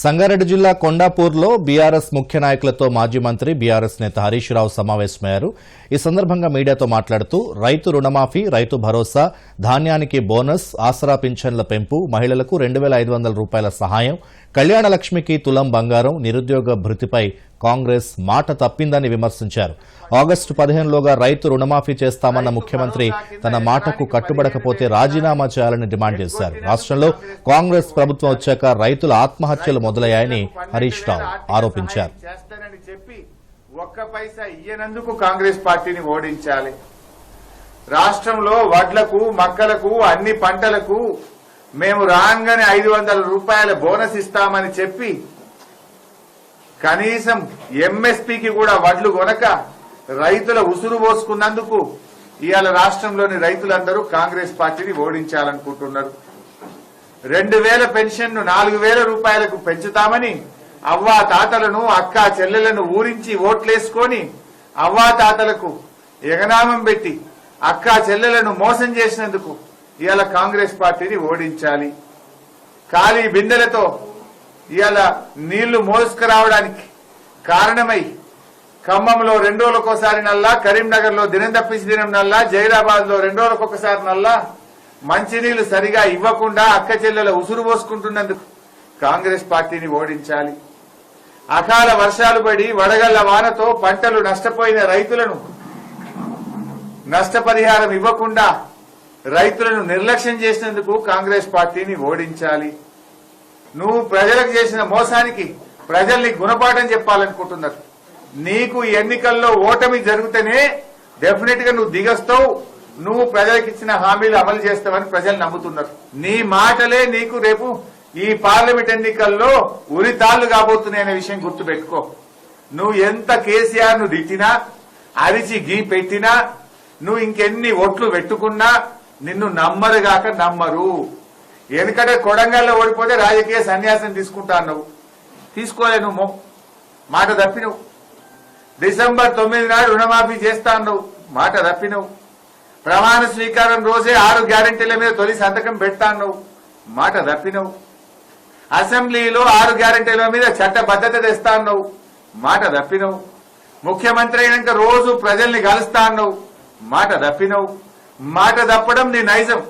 సంగారెడ్డి జిల్లా కొండాపూర్లో బీఆర్ఎస్ ముఖ్య నాయకులతో మాజీ మంత్రి బీఆర్ఎస్ నేత హరీష్ రావు సమావేశమయ్యారు. ఈ సందర్భంగా మీడియాతో మాట్లాడుతూ రైతు రుణమాఫీ రైతు భరోసా ధాన్యానికి బోనస్ ఆసరా పింఛన్ల పెంపు మహిళలకు రెండు వేల ఐదు వందల రూపాయల సహాయం కళ్యాణ లక్ష్మికి తులం బంగారం నిరుద్యోగ భృతిపై కాంగ్రెస్ మాట తప్పిందని విమర్శించారు. ఆగస్టు పదిహేనులోగా రైతు రుణమాఫీ చేస్తామన్న ముఖ్యమంత్రి తన మాటకు కట్టుబడకపోతే రాజీనామా చేయాలని డిమాండ్ చేశారు. రాష్ట్రంలో కాంగ్రెస్ ప్రభుత్వం వచ్చాక రైతుల ఆత్మహత్యలు మొదలయ్యాయని హరీష్ రావు ఆరోపించారు. ఒక్క పైసా ఇయ్యనందుకు కాంగ్రెస్ పార్టీని ఓడించాలి. రాష్ట్రంలో వడ్లకు మక్కలకు అన్ని పంటలకు మేము రాగానే ఐదు వందల రూపాయల బోనస్ ఇస్తామని చెప్పి కనీసం ఎంఎస్పీకి కూడా వడ్లు కొనక రైతుల ఉసురు పోసుకున్నందుకు ఇవాళ రాష్ట్రంలోని రైతులందరూ కాంగ్రెస్ పార్టీని ఓడించాలనుకుంటున్నారు. రెండు వేల పెన్షన్ను నాలుగు వేల రూపాయలకు పెంచుతామని అవ్వా తాతలను అక్క చెల్లెలను ఊరించి ఓట్లేసుకొని అవ్వా తాతలకు ఎగనామం పెట్టి అక్క చెల్లెలను మోసం చేసినందుకు ఇవాళ కాంగ్రెస్ పార్టీని ఓడించాలి. ఖాళీ బిందెలతో ఇవాళ నీళ్ళు మోసుకురావడానికి కారణమై ఖమ్మంలో రెండు రోజులకోసారి నల్లా కరీంనగర్లో దినం తప్పించి దినం నల్లా జైరాబాద్లో రెండు రోజులకొకసారి నల్లా మంచినీళ్ళు సరిగా ఇవ్వకుండా అక్క చెల్లెల ఉసురు పోసుకుంటున్నందుకు కాంగ్రెస్ పార్టీని ఓడించాలి. అకాల వర్షాలు పడి వడగళ్ళ వానతో పంటలు నష్టపోయిన రైతులను నష్టపరిహారం ఇవ్వకుండా రైతులను నిర్లక్ష్యం చేసినందుకు కాంగ్రెస్ పార్టీని ఓడించాలి. నువ్వు ప్రజలకు చేసిన మోసానికి ప్రజల్ని గుణపాఠం చెప్పాలనుకుంటున్నారు. నీకు ఈ ఎన్నికల్లో ఓటమి జరిగితేనే డెఫినెట్గా నువ్వు దిగస్తావు. నువ్వు ప్రజలకు ఇచ్చిన హామీలు అమలు చేస్తావని ప్రజలు నమ్ముతున్నారు. నీ మాటలే నీకు రేపు ఈ పార్లమెంట్ ఎన్నికల్లో ఉరితాళ్ళు కాబోతున్నాయనే విషయం గుర్తుపెట్టుకో. నువ్వు ఎంత కేసీఆర్ను దిట్టినా అరిచి గీ పెట్టినా నువ్వు ఇంకెన్ని ఓట్లు పెట్టుకున్నా నిన్ను నమ్మరుగాక నమ్మరు. ఎందుకంటే కొడంగల్లో ఓడిపోతే రాజకీయ సన్యాసం తీసుకుంటా అన్నావు. తీసుకోలే నువ్వు. మొ- మాట తప్పినవు. డిసెంబర్ తొమ్మిది నాడు రుణమాఫీ చేస్తా అన్నావు. మాట తప్పినవు. ప్రమాణ స్వీకారం రోజే ఆరు గ్యారెంటీల మీద తొలి సంతకం పెడతా అన్నావు. మాట తప్పినవు. అసెంబ్లీలో ఆరు గ్యారెంటీల మీద చట్టబద్ధత తెస్తా అన్నావు. మాట తప్పినవు. ముఖ్యమంత్రి అయినాక రోజు ప్రజల్ని కలుస్తా అన్నావు. మాట తప్పినవు. మాట తప్పడం నీ నైజం.